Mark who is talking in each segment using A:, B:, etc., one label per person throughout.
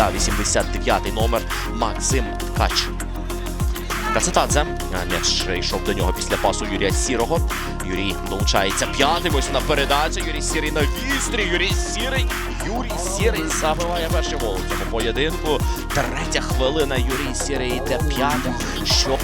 A: та 89-й номер Максим Ткач. Кацетадзе. М'яч йшов до нього після пасу Юрія Сірого. Юрій долучається п'ятим. Ось на передачу. Юрій Сірий на вістрі. Юрій Сірий. Юрій Сірий забиває перший гол у цьому поєдинку. Третя хвилина. Юрій Сірий йде п'ятим. Що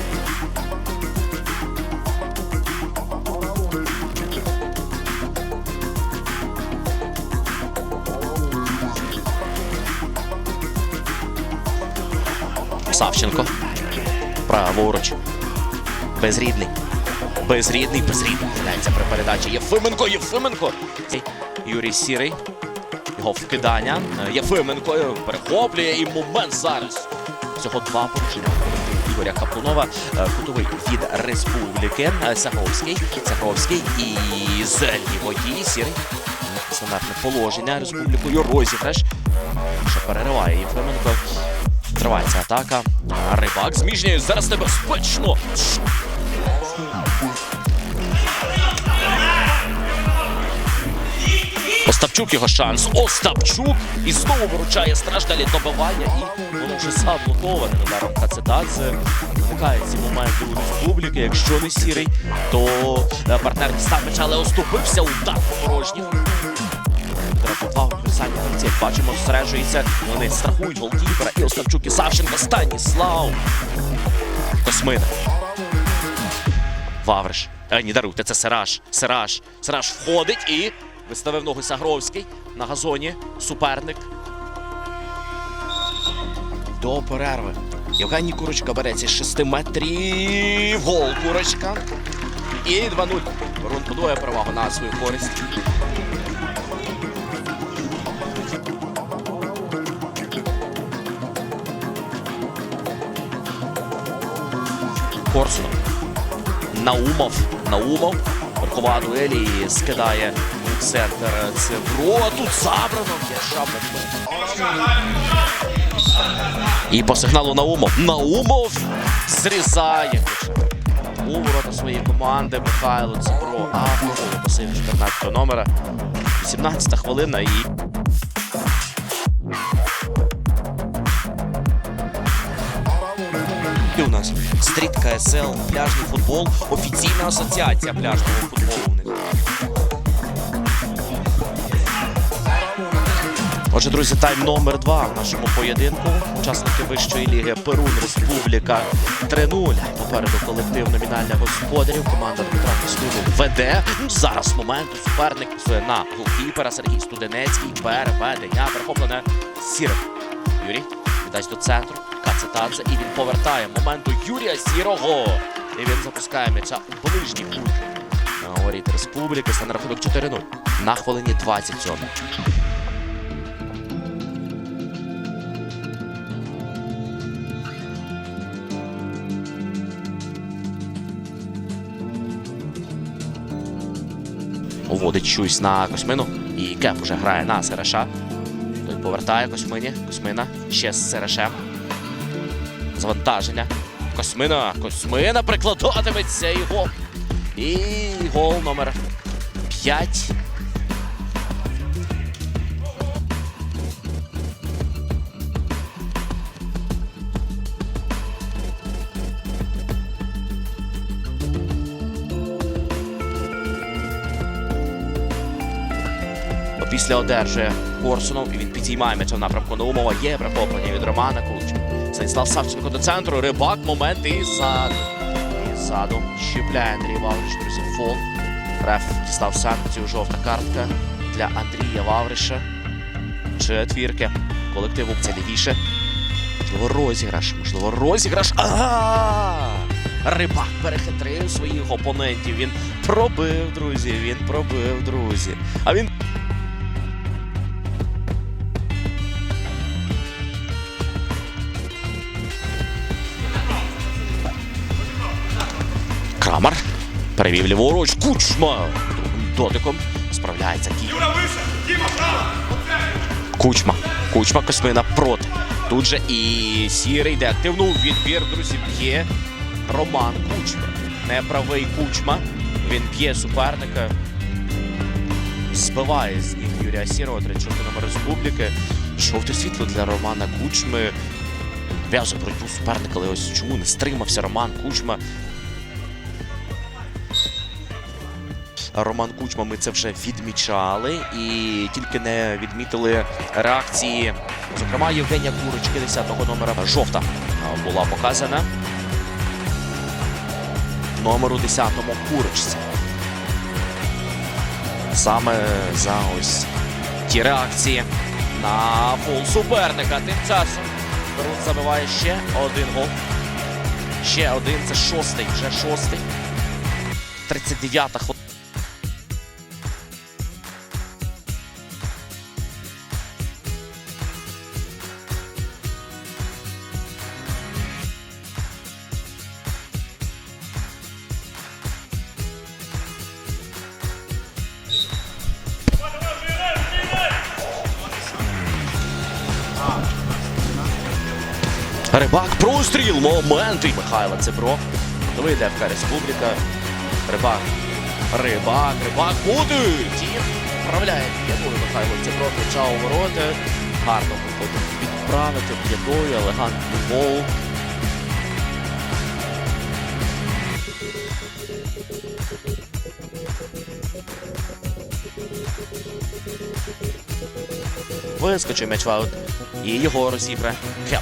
A: Савченко. Праворуч. Безрідний. Безрідний, безрідний. Грається при передачі. Єфименко, Єфименко. Юрій Сірий. Його вкидання. Е, Єфименко перехоплює і момент зараз. Всього два порушення. Ігоря Каплунова. Е, Кутовий від Республіки. Е, Саховський. Саховський і зельні водії. Сірий. Стандартне положення республікою. Розіграш. Що перериває Єфименко. Тривається атака. Рибак зміжнює. Зараз небезпечно. Остапчук його шанс. Остапчук. І знову виручає страждалі добивання. І воно вже заблоковане ударом Кацетадзе. Виникають ці моменти у республіки. Якщо не сірий, то е, партнер дістав м'яча, але оступився. Удар по. Два універсальні гравці, бачимо, зосереджується. Вони страхують голкіпера. І Остапчук і Савченко. Станіслав. Космина. Вавриш. Е, ні, даруйте, це Сираж. Сираж. Сираж входить і виставив ногу Сагровський на газоні. Суперник. До перерви. Євгеній Курочка береться з 6 метрів. Гол Курочка. І 2-0. Рун подвоє перевагу на свою користь. Корсунов. Наумов. Наумов. Верхова дуель і скидає центр Цевро. Тут забрано м'яша. І по сигналу Наумов. Наумов зрізає. У ворота своєї команди Михайло Цевро. А посив 14 номера. 17 хвилина і нас стріт КСЛ, пляжний футбол, офіційна асоціація пляжного футболу. Отже, друзі, тайм номер два в нашому поєдинку. Учасники вищої ліги Перун Республіка 3-0. Попереду колектив номінальних господарів. Команда Дмитра Костюму веде. Ну, Зараз момент суперник на голкіпера Сергій Студенецький. Переведення перехоплене Сірим. Юрій віддасть до центру. Кацетадзе. І він повертає моменту Юрія Сірого. І він запускає м'яча у ближній кут. На воріт Республіки стане рахунок 4-0 на хвилині 27. Уводить щось на Космину. І Кеп уже грає на Сереша. Той повертає Космині. Космина ще з Серешем. Завантаження. Космина. Космина прикладатиметься і гол. І гол номер 5. Після одержує Корсунов і він підіймає м'яч в напрямку Наумова. Є прихоплення від Романа Кулича. Станіслав Савченко до центру. Рибак. Момент і ззаду. І ззаду щіпляє Андрій Вавриш. Друзі, фол. Реф дістав санкцію. Жовта картка для Андрія Вавриша. Четвірки. Колективу це лівіше. Можливо, розіграш. Можливо, розіграш. Ага! Рибак перехитрив своїх опонентів. Він пробив, друзі. Він пробив, друзі. А він Крамар перевів ліворуч. Кучма дотиком справляється Кіт. Кучма. Кучма Космина проти. Тут же і сірий йде активно у відбір, друзі, б'є Роман Кучма. Неправий Кучма. Він б'є суперника. Збиває з ніг Юрія Сірого, 34 номер республіки. Жовте світло для Романа Кучми. В'язує боротьбу суперника, але ось чому не стримався Роман Кучма. Роман Кучма, ми це вже відмічали і тільки не відмітили реакції. Зокрема, Євгенія Курочки, 10-го номера. Жовта була показана. Номеру 10-му Курочці. Саме за ось ті реакції на фол суперника. Тим часом Перун забиває ще один гол. Ще один. Це шостий. Вже шостий. 39-та Рибак, простріл, моменти. Михайло Цибро. Новий ДФК Республіка. Рибак. Рибак, рибак буде. Тім вправляє п'ятою Михайло Цибро. М'яча у ворота. Гарно виходить відправити п'ятою, елегантний гол. Вискочив м'яч в аут. І його розібре. Хел.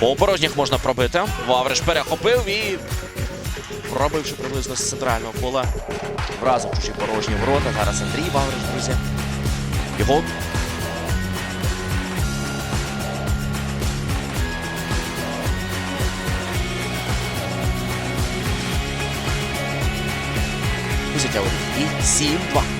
A: По можна пробити. Вавриш перехопив і пробивши приблизно з центрального кола. Вразив чужі порожні ворота. Зараз Андрій Вавриш, друзі. Його. Взяття і 7-2.